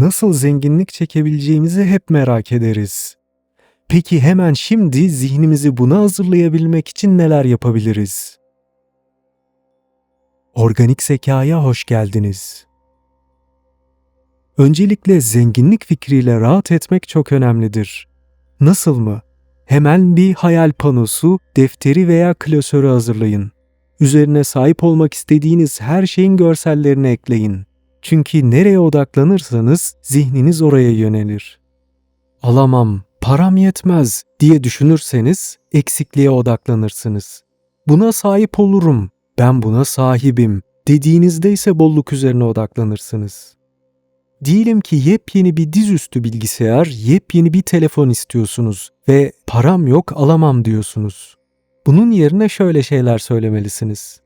nasıl zenginlik çekebileceğimizi hep merak ederiz. Peki hemen şimdi zihnimizi buna hazırlayabilmek için neler yapabiliriz? Organik zekaya hoş geldiniz. Öncelikle zenginlik fikriyle rahat etmek çok önemlidir. Nasıl mı? Hemen bir hayal panosu, defteri veya klasörü hazırlayın. Üzerine sahip olmak istediğiniz her şeyin görsellerini ekleyin. Çünkü nereye odaklanırsanız zihniniz oraya yönelir. Alamam, param yetmez diye düşünürseniz eksikliğe odaklanırsınız. Buna sahip olurum, ben buna sahibim dediğinizde ise bolluk üzerine odaklanırsınız. Diyelim ki yepyeni bir dizüstü bilgisayar, yepyeni bir telefon istiyorsunuz ve param yok alamam diyorsunuz. Bunun yerine şöyle şeyler söylemelisiniz.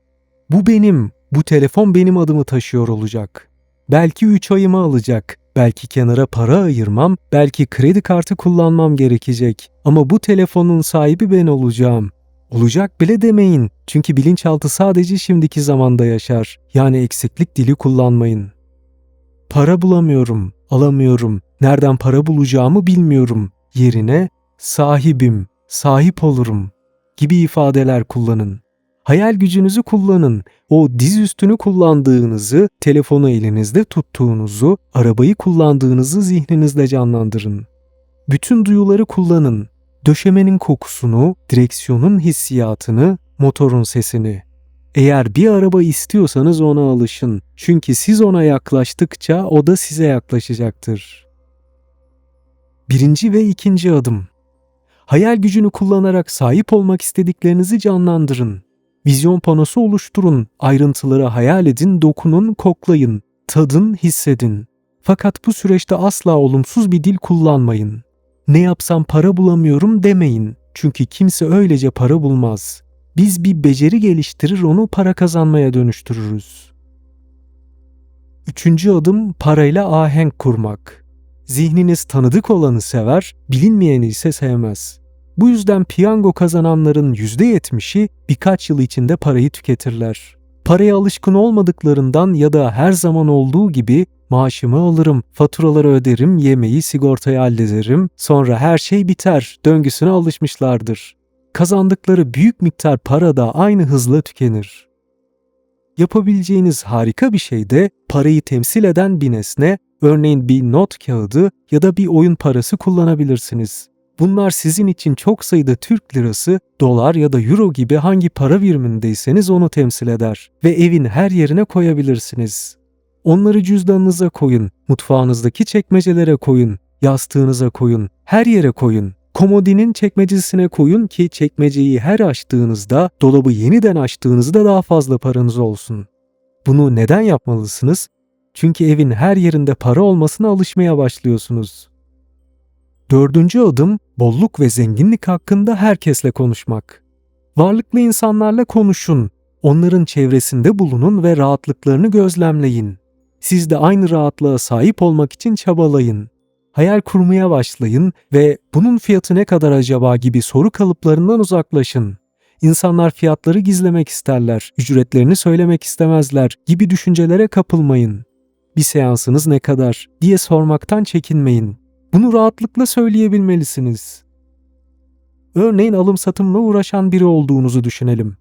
Bu benim, bu telefon benim adımı taşıyor olacak. Belki 3 ayımı alacak, belki kenara para ayırmam, belki kredi kartı kullanmam gerekecek ama bu telefonun sahibi ben olacağım. Olacak bile demeyin çünkü bilinçaltı sadece şimdiki zamanda yaşar. Yani eksiklik dili kullanmayın. Para bulamıyorum, alamıyorum, nereden para bulacağımı bilmiyorum. Yerine sahibim, sahip olurum gibi ifadeler kullanın. Hayal gücünüzü kullanın. O dizüstünü kullandığınızı, telefonu elinizde tuttuğunuzu, arabayı kullandığınızı zihninizde canlandırın. Bütün duyuları kullanın. Döşemenin kokusunu, direksiyonun hissiyatını, motorun sesini. Eğer bir araba istiyorsanız ona alışın. Çünkü siz ona yaklaştıkça o da size yaklaşacaktır. Birinci ve ikinci adım. Hayal gücünü kullanarak sahip olmak istediklerinizi canlandırın. Vizyon panosu oluşturun, ayrıntıları hayal edin, dokunun, koklayın, tadın, hissedin. Fakat bu süreçte asla olumsuz bir dil kullanmayın. Ne yapsam para bulamıyorum demeyin. Çünkü kimse öylece para bulmaz. Biz bir beceri geliştirir onu para kazanmaya dönüştürürüz. Üçüncü adım parayla ahenk kurmak. Zihniniz tanıdık olanı sever, bilinmeyeni ise sevmez. Bu yüzden piyango kazananların %70'i birkaç yıl içinde parayı tüketirler. Paraya alışkın olmadıklarından ya da her zaman olduğu gibi maaşımı alırım, faturaları öderim, yemeği, sigortayı hallederim, sonra her şey biter döngüsüne alışmışlardır. Kazandıkları büyük miktar para da aynı hızla tükenir. Yapabileceğiniz harika bir şey de parayı temsil eden bir nesne, örneğin bir not kağıdı ya da bir oyun parası kullanabilirsiniz. Bunlar sizin için çok sayıda Türk lirası, dolar ya da euro gibi hangi para birimindeyseniz onu temsil eder ve evin her yerine koyabilirsiniz. Onları cüzdanınıza koyun, mutfağınızdaki çekmecelere koyun, yastığınıza koyun, her yere koyun. Komodinin çekmecesine koyun ki çekmeceyi her açtığınızda, dolabı yeniden açtığınızda daha fazla paranız olsun. Bunu neden yapmalısınız? Çünkü evin her yerinde para olmasına alışmaya başlıyorsunuz. Dördüncü adım bolluk ve zenginlik hakkında herkesle konuşmak. Varlıklı insanlarla konuşun. Onların çevresinde bulunun ve rahatlıklarını gözlemleyin. Siz de aynı rahatlığa sahip olmak için çabalayın. Hayal kurmaya başlayın ve bunun fiyatı ne kadar acaba gibi soru kalıplarından uzaklaşın. İnsanlar fiyatları gizlemek isterler, ücretlerini söylemek istemezler gibi düşüncelere kapılmayın. Bir seansınız ne kadar diye sormaktan çekinmeyin. Bunu rahatlıkla söyleyebilmelisiniz. Örneğin alım satımla uğraşan biri olduğunuzu düşünelim.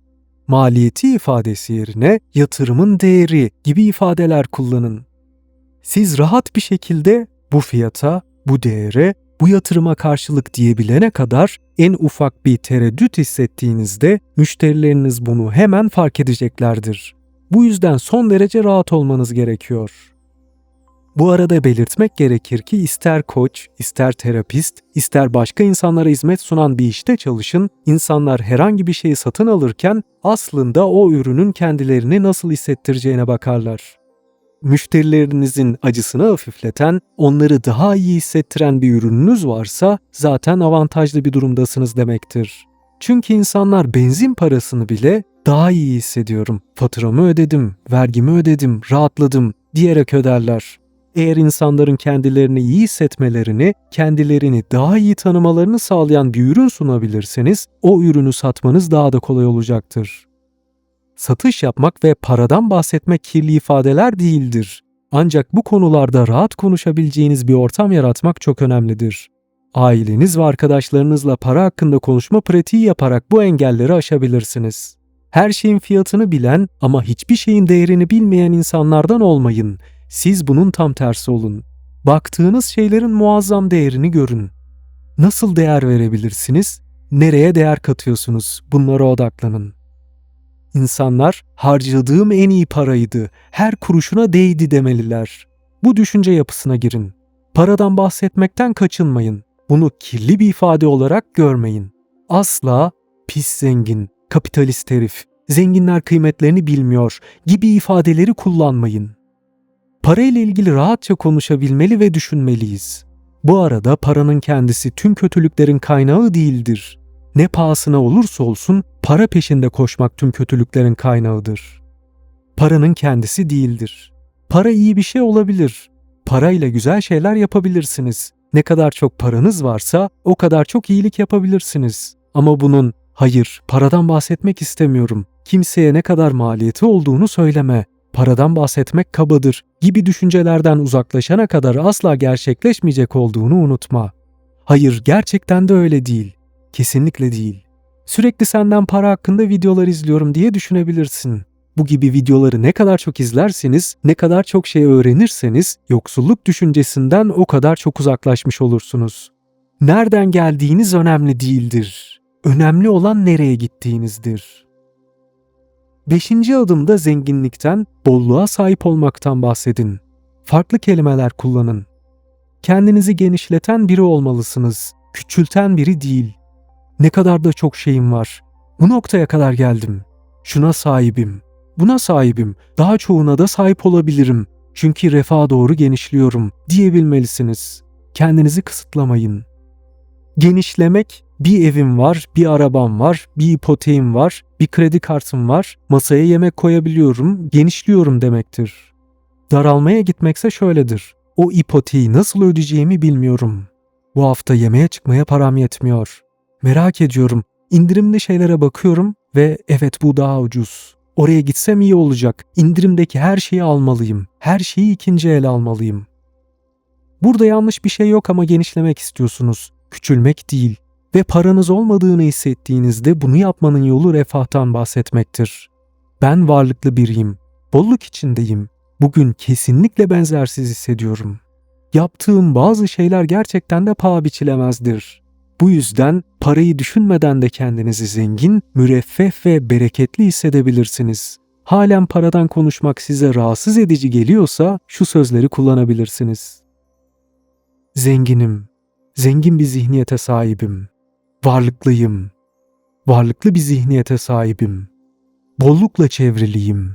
Maliyeti ifadesi yerine yatırımın değeri gibi ifadeler kullanın. Siz rahat bir şekilde bu fiyata, bu değere, bu yatırıma karşılık diyebilene kadar en ufak bir tereddüt hissettiğinizde müşterileriniz bunu hemen fark edeceklerdir. Bu yüzden son derece rahat olmanız gerekiyor. Bu arada belirtmek gerekir ki ister koç, ister terapist, ister başka insanlara hizmet sunan bir işte çalışın, insanlar herhangi bir şeyi satın alırken aslında o ürünün kendilerini nasıl hissettireceğine bakarlar. Müşterilerinizin acısını hafifleten, onları daha iyi hissettiren bir ürününüz varsa zaten avantajlı bir durumdasınız demektir. Çünkü insanlar benzin parasını bile daha iyi hissediyorum, faturamı ödedim, vergimi ödedim, rahatladım diyerek öderler. Eğer insanların kendilerini iyi hissetmelerini, kendilerini daha iyi tanımalarını sağlayan bir ürün sunabilirseniz, o ürünü satmanız daha da kolay olacaktır. Satış yapmak ve paradan bahsetmek kirli ifadeler değildir. Ancak bu konularda rahat konuşabileceğiniz bir ortam yaratmak çok önemlidir. Aileniz ve arkadaşlarınızla para hakkında konuşma pratiği yaparak bu engelleri aşabilirsiniz. Her şeyin fiyatını bilen ama hiçbir şeyin değerini bilmeyen insanlardan olmayın. Siz bunun tam tersi olun. Baktığınız şeylerin muazzam değerini görün. Nasıl değer verebilirsiniz? Nereye değer katıyorsunuz? Bunlara odaklanın. İnsanlar harcadığım en iyi paraydı, her kuruşuna değdi demeliler. Bu düşünce yapısına girin. Paradan bahsetmekten kaçınmayın. Bunu kirli bir ifade olarak görmeyin. Asla pis zengin, kapitalist herif, zenginler kıymetlerini bilmiyor gibi ifadeleri kullanmayın. Para ile ilgili rahatça konuşabilmeli ve düşünmeliyiz. Bu arada paranın kendisi tüm kötülüklerin kaynağı değildir. Ne pahasına olursa olsun para peşinde koşmak tüm kötülüklerin kaynağıdır. Paranın kendisi değildir. Para iyi bir şey olabilir. Parayla güzel şeyler yapabilirsiniz. Ne kadar çok paranız varsa o kadar çok iyilik yapabilirsiniz. Ama bunun hayır paradan bahsetmek istemiyorum. Kimseye ne kadar maliyeti olduğunu söyleme. Paradan bahsetmek kabadır gibi düşüncelerden uzaklaşana kadar asla gerçekleşmeyecek olduğunu unutma. Hayır gerçekten de öyle değil. Kesinlikle değil. Sürekli senden para hakkında videolar izliyorum diye düşünebilirsin. Bu gibi videoları ne kadar çok izlerseniz, ne kadar çok şey öğrenirseniz yoksulluk düşüncesinden o kadar çok uzaklaşmış olursunuz. Nereden geldiğiniz önemli değildir. Önemli olan nereye gittiğinizdir. Beşinci adımda zenginlikten, bolluğa sahip olmaktan bahsedin. Farklı kelimeler kullanın. Kendinizi genişleten biri olmalısınız. Küçülten biri değil. Ne kadar da çok şeyim var. Bu noktaya kadar geldim. Şuna sahibim. Buna sahibim. Daha çoğuna da sahip olabilirim. Çünkü refaha doğru genişliyorum diyebilmelisiniz. Kendinizi kısıtlamayın. Genişlemek bir evim var, bir arabam var, bir ipoteğim var, bir kredi kartım var, masaya yemek koyabiliyorum, genişliyorum demektir. Daralmaya gitmekse şöyledir. O ipoteği nasıl ödeyeceğimi bilmiyorum. Bu hafta yemeğe çıkmaya param yetmiyor. Merak ediyorum. İndirimli şeylere bakıyorum ve evet bu daha ucuz. Oraya gitsem iyi olacak. İndirimdeki her şeyi almalıyım. Her şeyi ikinci el almalıyım. Burada yanlış bir şey yok ama genişlemek istiyorsunuz. Küçülmek değil. Ve paranız olmadığını hissettiğinizde bunu yapmanın yolu refahtan bahsetmektir. Ben varlıklı biriyim. Bolluk içindeyim. Bugün kesinlikle benzersiz hissediyorum. Yaptığım bazı şeyler gerçekten de paha biçilemezdir. Bu yüzden parayı düşünmeden de kendinizi zengin, müreffeh ve bereketli hissedebilirsiniz. Halen paradan konuşmak size rahatsız edici geliyorsa şu sözleri kullanabilirsiniz. Zenginim, zengin bir zihniyete sahibim. Varlıklıyım, varlıklı bir zihniyete sahibim. Bollukla çevriliyim.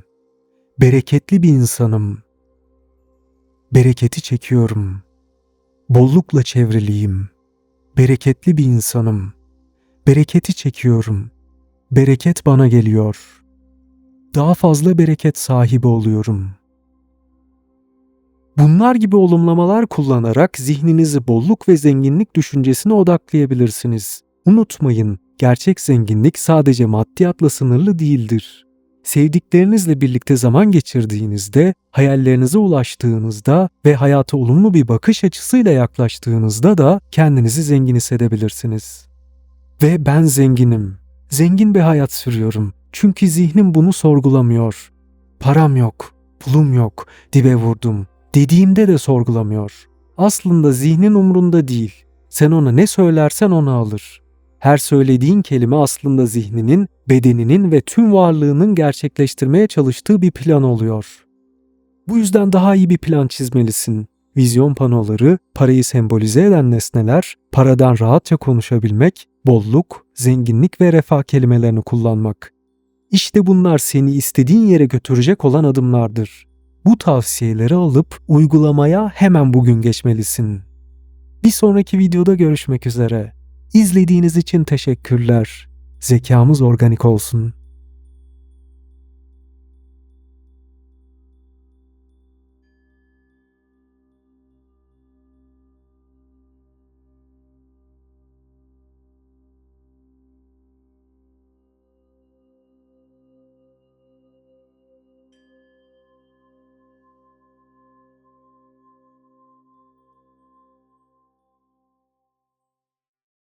Bereketli bir insanım. Bereketi çekiyorum. Bollukla çevriliyim.'' bereketli bir insanım. Bereketi çekiyorum. Bereket bana geliyor. Daha fazla bereket sahibi oluyorum. Bunlar gibi olumlamalar kullanarak zihninizi bolluk ve zenginlik düşüncesine odaklayabilirsiniz. Unutmayın, gerçek zenginlik sadece maddiyatla sınırlı değildir. Sevdiklerinizle birlikte zaman geçirdiğinizde, hayallerinize ulaştığınızda ve hayata olumlu bir bakış açısıyla yaklaştığınızda da kendinizi zengin hissedebilirsiniz. Ve ben zenginim. Zengin bir hayat sürüyorum. Çünkü zihnim bunu sorgulamıyor. Param yok, pulum yok, dibe vurdum. Dediğimde de sorgulamıyor. Aslında zihnin umrunda değil. Sen ona ne söylersen onu alır. Her söylediğin kelime aslında zihninin, bedeninin ve tüm varlığının gerçekleştirmeye çalıştığı bir plan oluyor. Bu yüzden daha iyi bir plan çizmelisin. Vizyon panoları, parayı sembolize eden nesneler, paradan rahatça konuşabilmek, bolluk, zenginlik ve refah kelimelerini kullanmak. İşte bunlar seni istediğin yere götürecek olan adımlardır. Bu tavsiyeleri alıp uygulamaya hemen bugün geçmelisin. Bir sonraki videoda görüşmek üzere. İzlediğiniz için teşekkürler. Zekamız organik olsun.